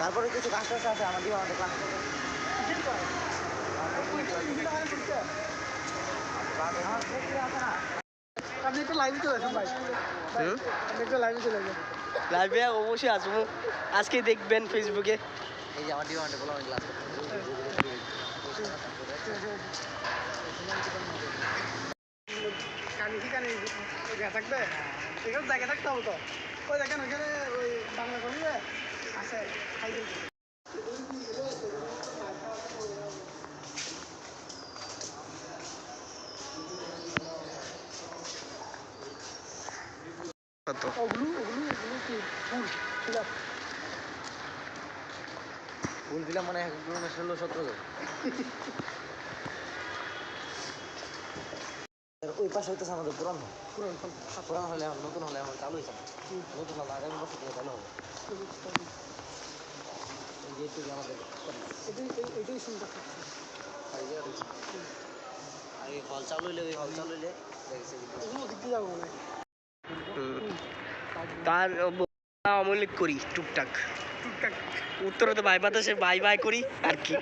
তারপরে কিছু কাজ টাজ আছে আমার দিকে আমাদের ক্লাস আপনি একটু লাইভে চলে আসুন ভাই। ভাই, আপনি একটু লাইভে চলে আসুন। লাইভে অবশ্যই আসব। আজকে দেখবেন ফেসবুকে এই যে আমার ডিমান্ডে বলো আমি ক্লাস কানি কি কানি? ওই থাকবে? জায়গা থাকতে হবে তো। ওই দেখেন ওইখানে ওই কত ওগুলো ওগুলো ওগুলো কি ফুল আছে ফুল দিলাম মানে এক রুমে ষোলো সতেরো ওই পাশে হইতেছে আমাদের পুরানো পুরান পুরানো হলে এখন নতুন হলে এখন চালু হয়েছে। নতুন হলে আগামী বছর থেকে চালু হবে এই যে একটু আমাদের এটাই থাকছে আর এই হল চালু হইলে ওই হল চালু হইলে দেখেছি ওগুলো দিতে যাব তার অমলিক করি টুকটাক। টুকটাক। উত্তরে তো ভাই বাতাসে বাই বাই করি আর কি।